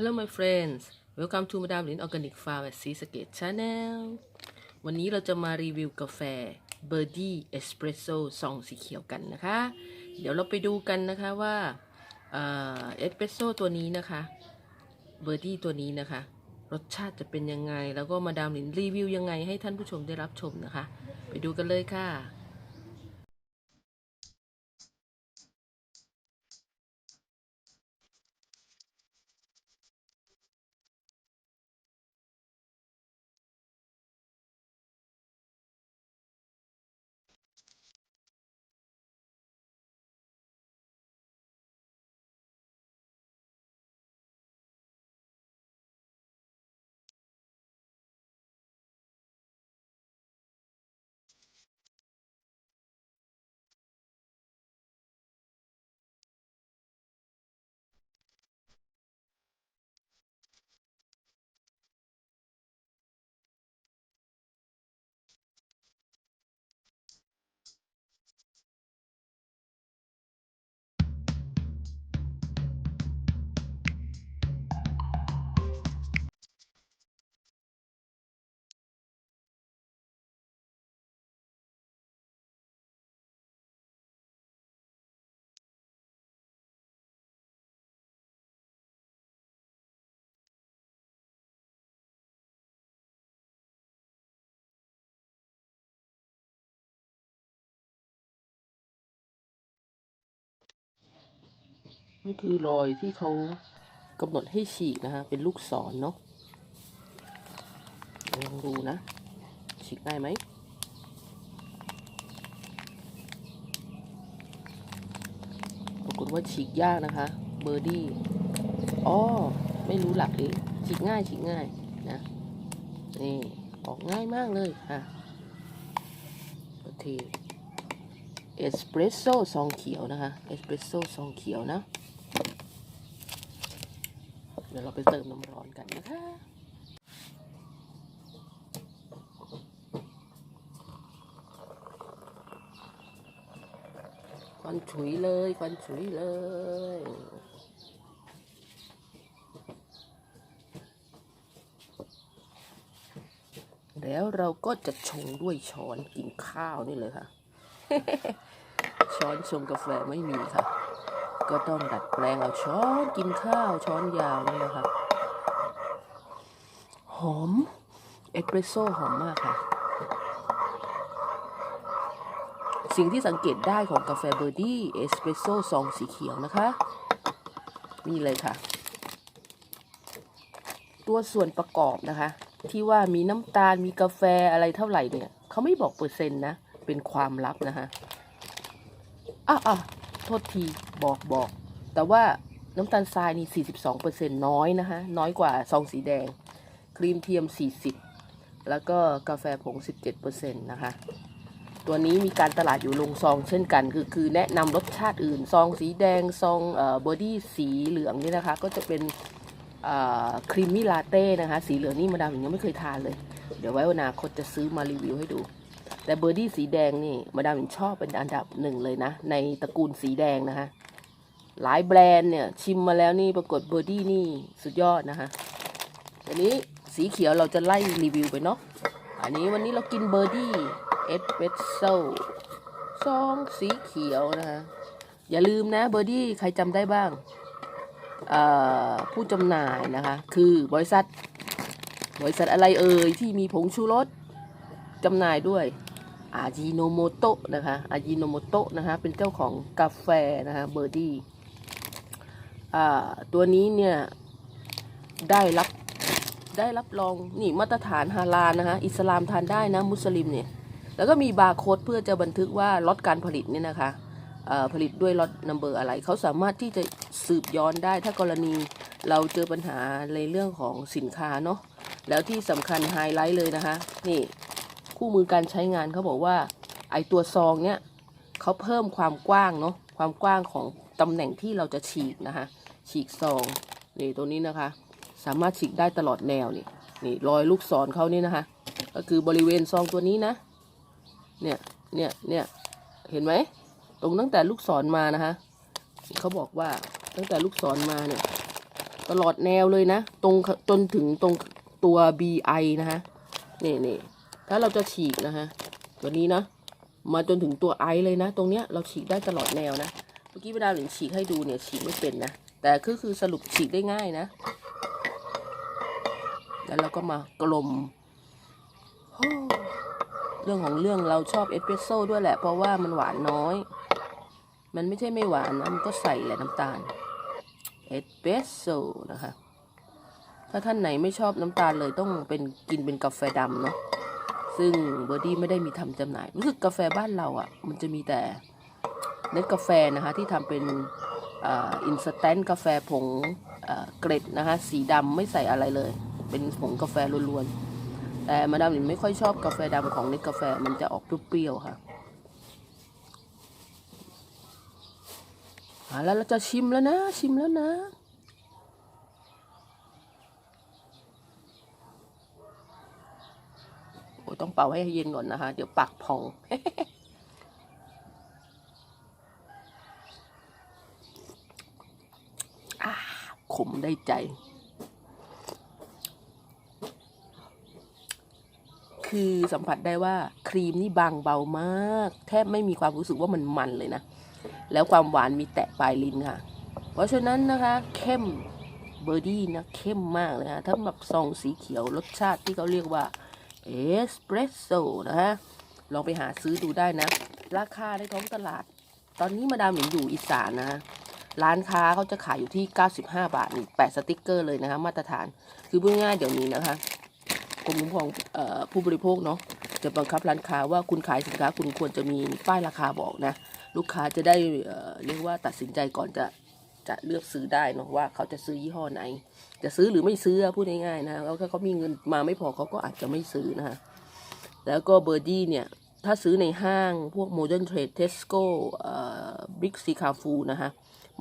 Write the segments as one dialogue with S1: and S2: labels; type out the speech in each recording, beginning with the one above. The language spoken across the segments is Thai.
S1: Hello my friends welcome to Madam Lin Organic Farm at Sea s a k e Channel วันนี้เราจะมารีวิวกาแฟ Birdie Espresso ซองสีเขียวกันนะคะ เดี๋ยวเราไปดูกันนะคะว่าเอสเปรสโซตัวนี้นะคะเบอร์ดี้ตัวนี้นะคะ รสชาติจะเป็นยังไง แล้วก็มาดามลินรีวิวยังไงให้ท่านผู้ชมได้รับชมนะคะ ไปดูกันเลยค่ะ นี่คือรอยที่เขากำหนดให้ฉีกนะคะเป็นลูกศรเนาะลองดูนะ ฉีกได้ไหมปรากฏว่าฉีกยากนะคะ เบอร์ดี้อ๋อ ไม่รู้หลักเลยฉีกง่ายฉีกง่ายนะ นี่ ออกง่ายมากเลยค่ะโอเคเอสเปรสโซ่ซองเขียวนะคะ เอสเปรสโซ่ซองเขียวนะ เดี๋ยวเราไปเติมน้ำร้อนกันนะคะควันฉุยเลยควันฉุยเลยแล้วเราก็จะชงด้วยช้อนกินข้าวนี่เลยค่ะ ช้อนชงกาแฟไม่มีค่ะ ก็ต้องดัดแปลงเอาช้อนกินข้าวช้อนยาวนี่นะคะหอม เอสเปรสโซ่หอมมากค่ะ สิ่งที่สังเกตได้ของกาแฟเบอร์ดี้เอสเปรสโซ่ซองสีเขียวนะคะ นี่เลยค่ะ ตัวส่วนประกอบนะคะ ที่ว่ามีน้ำตาลมีกาแฟอะไรเท่าไหร่เนี่ย เขาไม่บอกเปอร์เซ็นต์นะ เป็นความลับนะคะอะอะ โทษทีบอกบอก แต่ว่าน้ำตาลทรายนี่ 42%น้อยนะคะน้อยกว่าซองสีแดง ครีมเทียม 40 แล้วก็กาแฟผง 17%นะคะ ตัวนี้มีการตลาดอยู่ลงซองเช่นกัน คือคือแนะนำรสชาติอื่น ซองสีแดง ซองเอ่อบอดี้สีเหลืองนี่นะคะ ก็จะเป็นครีมมี่ลาเต้นะคะ สีเหลืองนี่มาดามยังไม่เคยทานเลย เดี๋ยวไว้วันอนาคตจะซื้อมารีวิวให้ดู แต่เบอร์ดี้สีแดงนี่มาดามชอบเป็นอันดับหนึ่งเลยนะ ในตระกูลสีแดงนะคะ หลายแบรนด์เนี่ย ชิมมาแล้วนี่ปรากฏเบอร์ดี้นี่สุดยอดนะคะอันนี้สีเขียวเราจะไล่รีวิวไปเนาะอันนี้วันนี้เรากินเบอร์ดี้เอสเปรสโซ่ซองสีเขียวนะคะอย่าลืมนะเบอร์ดี้ใครจำได้บ้างผู้จำหน่ายนะคะ คือบริษัท บริษัทอะไรเอ่ยที่มีผงชูรสจำหน่ายด้วย อาจิโนโมโตะนะคะ อาจิโนโมโตะนะคะ เป็นเจ้าของกาแฟนะคะ เบอร์ดี้ตัวนี้เนี่ย ได้รับได้รับรองนี่มาตรฐานฮาลาลนะคะ อิสลามทานได้นะ มุสลิมเนี่ย แล้วก็มีบาร์โค้ดเพื่อจะบันทึกว่าล็อตการผลิตเนี่ยนะคะผลิตด้วยล็อตนัมเบอร์อะไร เขาสามารถที่จะสืบย้อนได้ ถ้ากรณีเราเจอปัญหาในเรื่องของสินค้าเนาะ แล้วที่สำคัญไฮไลท์เลยนะคะ นี่ คู่มือการใช้งานเขาบอกว่า ไอตัวซองเนี่ยเขาเพิ่มความกว้างเนาะความกว้างของตำแหน่งที่เราจะฉีกนะคะ ฉีกซองนี่ตัวนี้นะคะ สามารถฉีกได้ตลอดแนวนี่นี่รอยลูกศรเขานี่นะคะ ก็คือบริเวณซองตัวนี้นะ เนี่ยเนี่ยเนี่ยเห็นไหมตรงตั้งแต่ลูกศรมานะคะเขาบอกว่าตั้งแต่ลูกศรมาเนี่ย ตลอดแนวเลยนะ ตรงจนถึงตรงตัว BI นะฮะนี่นี่ ถ้าเราจะฉีกนะฮะตัวนี้นะมาจนถึงตัว I เลยนะ ตรงเนี้ยเราฉีกได้ตลอดแนวนะ เมื่อกี้เวลาหลิงฉีกให้ดูเนี่ยฉีกไม่เป็นนะ แต่ก็คือสรุปฉีกได้ง่ายนะ แล้วเราก็มากลม เรื่องของเรื่องเราชอบเอสเปรสโซ่ด้วยแหละ เพราะว่ามันหวานน้อย มันไม่ใช่ไม่หวานนะ มันก็ใส่แหละน้ำตาลเอสเปรสโซ่นะคะ ถ้าท่านไหนไม่ชอบน้ำตาลเลยต้องเป็นกินเป็นกาแฟดำเนาะ ซึ่งเบอร์ดี้ไม่ได้มีทำจำหน่ายรู้สึกกาแฟบ้านเราอะ่ะ มันจะมีแต่เน็ตกาแฟนะคะที่ทำเป็นอินสแตนต์กาแฟผงเกร็ดนะคะ สีดำไม่ใส่อะไรเลย เป็นผงกาแฟล้วนๆ แต่มาดามหลินไม่ค่อยชอบกาแฟดำของเน็ตกาแฟมันจะออกเปรี้ยวๆค่ะแล้วเราจะชิมแล้วนะ ชิมแล้วนะ โอ้ย ต้องเป่าให้เย็นก่อนนะคะ เดี๋ยวปากพองอขมได้ใจ คือสัมผัสได้ว่าครีมนี่บางเบามาก แทบไม่มีความรู้สึกว่ามันมันเลยนะ แล้วความหวานมีแตะปลายลิ้นค่ะ เพราะฉะนั้นนะคะ เข้มเบอร์ดี้นะ เข้มมากเลยนะถ้าแบบซองสีเขียวรสชาติที่เขาเรียกว่า เอสเปรสโซ่นะฮะ ลองไปหาซื้อดูได้นะ ราคาในท้องตลาด ตอนนี้มาดามหลินอยู่อีสานนะ ร้านค้าเขาจะขายอยู่ที่ 95 บาทนี่แปะสติ๊กเกอร์เลยนะคะ มาตรฐาน คือพูดง่ายเดี๋ยวนี้นะคะกรมคุ้มครองผู้บริโภคเนาะจะบังคับร้านค้าว่าคุณขายสินค้าคุณควรจะมีป้ายราคาบอกนะ ลูกค้าจะได้เเรียกว่าตัดสินใจก่อนจะ จะเลือกซื้อได้เนาะว่าเขาจะซื้อยี่ห้อไหน จะซื้อหรือไม่ซื้อพูดง่ายๆนะแล้วถ้าเขามีเงินมาไม่พอเขาก็อาจจะไม่ซื้อนะคะแล้วก็เบอร์ดี้เนี่ย ถ้าซื้อในห้างพวก Modern Trade Tesco เอ่อ Big C Carrefour นะคะ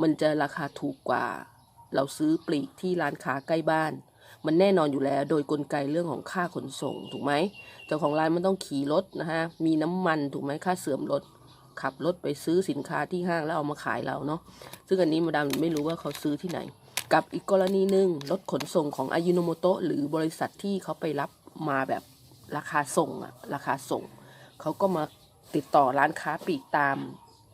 S1: มันจะราคาถูกกว่า เราซื้อปลีกที่ร้านค้าใกล้บ้าน มันแน่นอนอยู่แล้ว โดยกลไกเรื่องของค่าขนส่งถูกไหมเจ้าของร้านมันต้องขี่รถนะฮะมีน้ำมันถูกไหมค่าเสื่อมรถ ขับรถไปซื้อสินค้าที่ห้างแล้วเอามาขายเราเนาะซึ่งอันนี้มาดามไม่รู้ว่าเขาซื้อที่ไหน กับอีกกรณีหนึ่งรถขนส่งของอายุโนโมโตะหรือบริษัทที่เขาไปรับมาแบบราคาส่งอะราคาส่ง เขาก็มาติดต่อร้านค้าปลีกตาม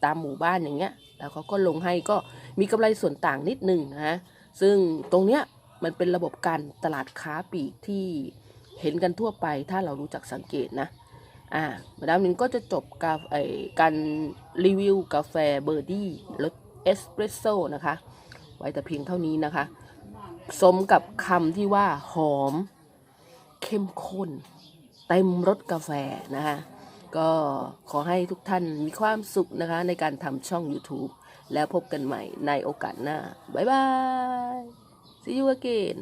S1: ตามหมู่บ้านอย่างเงี้ย แล้วเขาก็ลงให้ก็มีกำไรส่วนต่างนิดนึงนะฮะซึ่งตรงเนี้ยมันเป็นระบบการตลาดค้าปลีกที่เห็นกันทั่วไปถ้าเรารู้จักสังเกตนะ อ่ามาดามหนิงก็จะจบกาไอการรีวิวกาแฟเบอร์ดี้รสเอสเปรสโซ่นะคะ ไว้แต่เพียงเท่านี้นะคะ สมกับคำที่ว่าหอม เข้มข้น เต็มรสกาแฟนะคะก็ขอให้ทุกท่านมีความสุขนะคะ ในการทำช่อง YouTube แล้วพบกันใหม่ในโอกาสหน้า บ๊ายบาย see you again